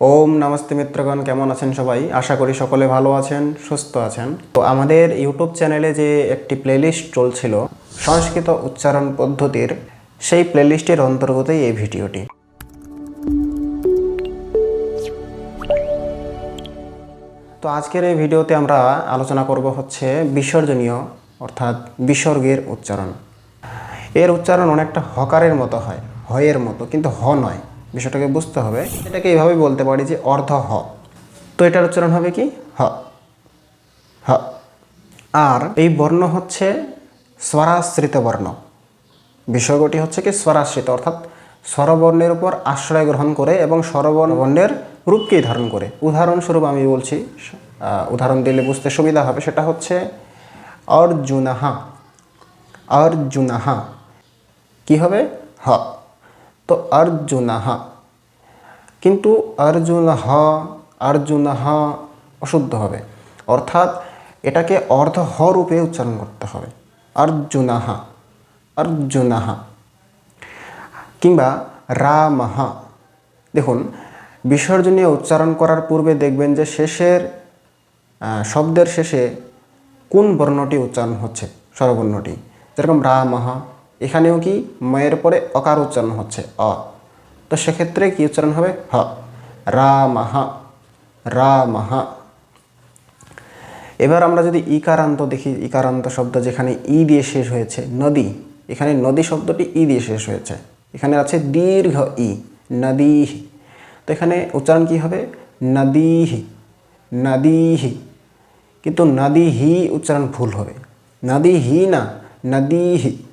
ওম নমস্তে মিত্রগণ, কেমন আছেন সবাই? আশা করি সকলে ভালো আছেন, সুস্থ আছেন। তো আমাদের ইউটিউব চ্যানেলে যে একটি প্লেলিস্ট চলছিল, সংস্কৃত উচ্চারণ পদ্ধতির, সেই প্লেলিস্টের অন্তর্গতই এই ভিডিওটি। তো আজকের এই ভিডিওতে আমরা আলোচনা করব হচ্ছে বিসর্জনীয়, অর্থাৎ বিসর্গের উচ্চারণ। এর উচ্চারণ অনেকটা হকারের মতো হয়, হয়ের মতো, কিন্তু হ নয়। বিষয়টাকে বুঝতে হবে। এটাকে এইভাবে বলতে পারি যে অর্ধ হ। তো এটার উচ্চারণ হবে কি? হ। হ। আর এই বর্ণ হচ্ছে স্বরাশ্রিত বর্ণ। বিসর্গটি হচ্ছে কি স্বরাশ্রিত, অর্থাৎ স্বরবর্ণের উপর আশ্রয় গ্রহণ করে এবং স্বরবর্ণ বর্ণের রূপকেই ধারণ করে। উদাহরণস্বরূপ আমি বলছি উদাহরণ দিলে বুঝতে সুবিধা হবে। সেটা হচ্ছে অর্জুনাহা অর্জুনাহা কি হবে? হ। তো অর্জুনাহা কিন্তু অর্জুন হ অর্জুন হ অশুদ্ধ হবে। অর্থাৎ এটাকে অর্ধ হ রূপে উচ্চারণ করতে হবে। অর্জুনাহা অর্জুনাহা কিংবা রামহ দেখুন, বিসর্জনীয় উচ্চারণ করার পূর্বে দেখবেন যে শেষের শব্দের শেষে কোন বর্ণটি উচ্চারণ হচ্ছে? স্বরবর্ণটি। যেরকম রামহ এখানেও কি ময়ের পরে অকার উচ্চারণ হচ্ছে? অ। তো সেক্ষেত্রে কি উচ্চারণ হবে? হ। রামহ। রামহ। এবার আমরা যদি ইকারান্ত দেখি, ইকারান্ত শব্দ যেখানে ই দিয়ে শেষ হয়েছে, নদী। এখানে নদী শব্দটি ই দিয়ে শেষ হয়েছে। এখানে আছে দীর্ঘ ই, নদীহি। তো এখানে উচ্চারণ কি হবে? নদীহি। নদীহি। কিন্তু নদীহি উচ্চারণ ভুল হবে। নদীহি না, নদীহি।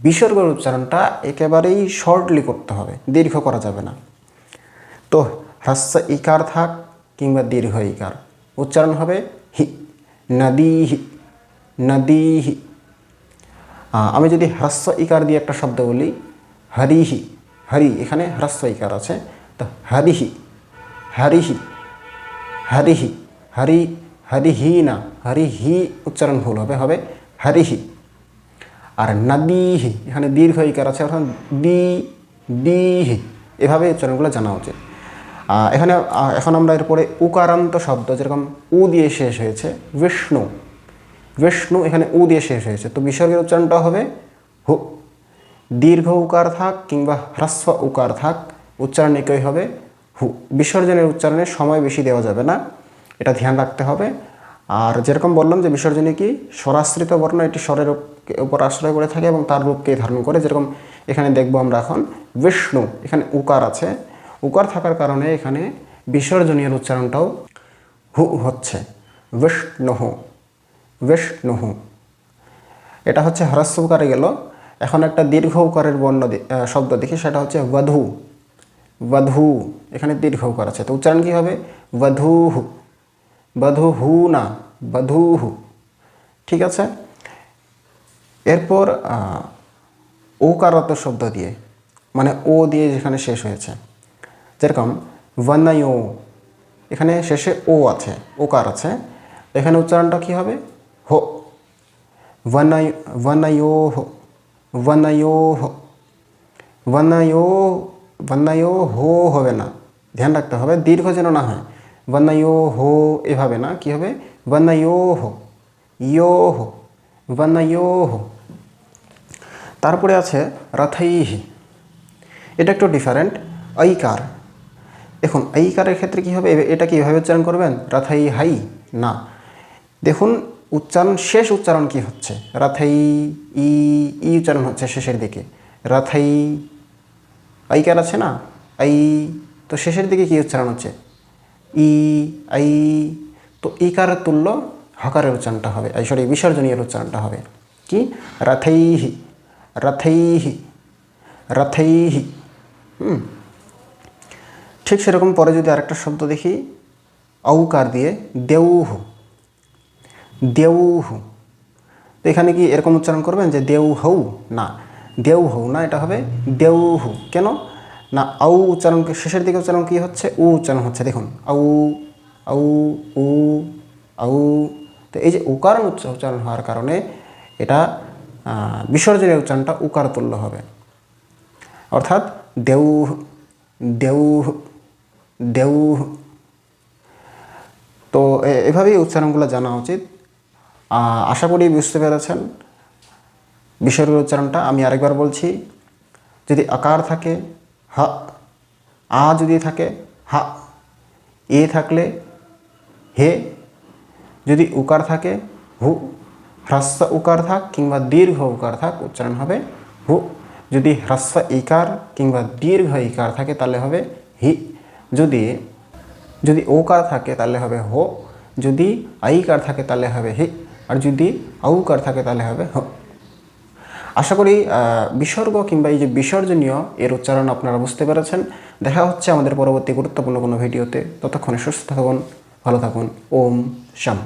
বিসর্গের উচ্চারণটা একেবারেই শর্টলি করতে হবে দীর্ঘ করা যাবে না। তো হ্রস্ব ইকার থাক কিংবা দীর্ঘ ইকার উচ্চারণ হবে হি নদীহি নদীহি। আহ, আমি যদি হ্রস্ব ইকার দিয়ে একটা শব্দ বলি হরিহি হরি এখানে হ্রস্ব ইকার আছে তো হরিহি হরিহি হরিহি হরি হরিহি না হরিহি উচ্চারণ ভুল হবে হবে হরিহি। আর নদীহি এখানে দীর্ঘ ইকার আছে, অর্থাৎ দি দিহি এভাবে উচ্চারণগুলো জানা উচিত। এখানে এখন আমরা এরপরে উকারান্ত শব্দ, যেরকম উ দিয়ে শেষ হয়েছে, বিষ্ণু। বিষ্ণু এখানে উ দিয়ে শেষ হয়েছে, তো বিসর্গের উচ্চারণটা হবে হু। দীর্ঘ উকার থাক কিংবা হ্রস্ব উকার থাক, উচ্চারণ একই হবে হু। বিসর্জনের উচ্চারণে সময় বেশি দেওয়া যাবে না, এটা ধ্যান রাখতে হবে। আর যেরকম বললাম যে বিসর্জনে কি স্বরাশ্রিত বর্ণ এটি স্বরের উপ- উপর আশ্রয় করে থাকে এবং তার রূপকে ধারণ করে, যেরকম এখানে দেখব আমরা এখন বিষ্ণু, এখানে উকার আছে। উকার থাকার কারণে এখানে বিসর্জনীয় উচ্চারণটাও হু হচ্ছে বিষ্ণু বিষ্ণু এটা হচ্ছে হ্রস্ব উকারে গেল। এখন একটা দীর্ঘ উকারের বর্ণ শব্দ দেখি, সেটা হচ্ছে বধু বধু, এখানে দীর্ঘ উকার আছে। তো উচ্চারণ কী হবে? বধূহু। বধুহু না বধূহু। ঠিক আছে? এরপর ওকারত শব্দ দিয়ে মানে ও দিয়ে যেখানে শেষ হয়েছে। যেরকম ও এখানে শেষে ও আছে ওকার আছে। এখানে উচ্চারণটা কী হবে? হো। ওয়ানায় ওয়ানায়ো হো ওয়ানায়ো হো। ওয়ানায়ো ওয়ানায়ো হো হবে না। ধ্যান রাখতে হবে, দীর্ঘ যেন না হয়। বনয়ো হো, এভাবে না? কি হবে? বনয়ো হো, ইয়ো হো বনয়ো হো। তারপরে আছে রথৈহি। এটা একটু ডিফারেন্ট ঐকার। দেখুন ঐকারের ক্ষেত্রে কী হবে? এটা কি এভাবে উচ্চারণ করবেন? রাথাই হাই না। দেখুন, উচ্চারণ, শেষ উচ্চারণ কি হচ্ছে? রাথাই ই ই উচ্চারণ হচ্ছে শেষের দিকে। রাথাই ঐকার আছে না? আই তো শেষের দিকে কি উচ্চারণ হচ্ছে? ই, আই, তো ইকারের তুল্য হকারের উচ্চারণটা হবে এই সরি বিসর্জনীয় উচ্চারণটা হবে। কি? রাথৈহি রাথৈহি রাথৈহি। হুম। ঠিক সেরকম পরে যদি আরেকটা শব্দ দেখি, ঔকার দিয়ে দেউহ। দেউহ। তো এখানে কি এরকম উচ্চারণ করবেন যে দেউ হৌ না দেউ হৌ না, এটা হবে দেউহু। কেন? না, আউ উচ্চারণ শেষের দিকে উচ্চারণ কি হচ্ছে? উ উচ্চারণ হচ্ছে, দেখুন। আউ আউ, উ, আউ। তো এই যে উকারণ উচ্চ- উচ্চারণ হওয়ার কারণে এটা বিসর্জনের উচ্চারণটা উকার তুল্য হবে। অর্থাৎ দেউ দেউ দেউ। তো এভাবেই উচ্চারণগুলো জানা উচিত। আশা করি বুঝতে পেরেছেন। বিসর্গের উচ্চারণটা আমি আরেকবার বলছি। যদি আকার থাকে হা। আ যদি থাকে, হা। এ থাকলে, হে। যদি উকার থাকে, হু। হ্রস্ব উকার থাক কিংবা দীর্ঘ উকার থাক, উচ্চারণ হবে হু। যদি হ্রস্ব ইকার কিংবা দীর্ঘ ইকার থাকে, তাহলে হবে হি। যদি যদি ওকার থাকে, তাহলে হবে হো। যদি আইকার থাকে, তাহলে হবে হি। আর যদি আউকার থাকে, তাহলে হবে হ। আশা করি বিসর্গ কিংবা এই যে বিসর্জনীয় এর উচ্চারণ আপনারা বুঝতে পেরেছেন। দেখা হচ্ছে আমাদের পরবর্তী গুরুত্বপূর্ণ কোনো ভিডিওতে। ততক্ষণে সুস্থ থাকুন, ভালো থাকুন। ওম শাম।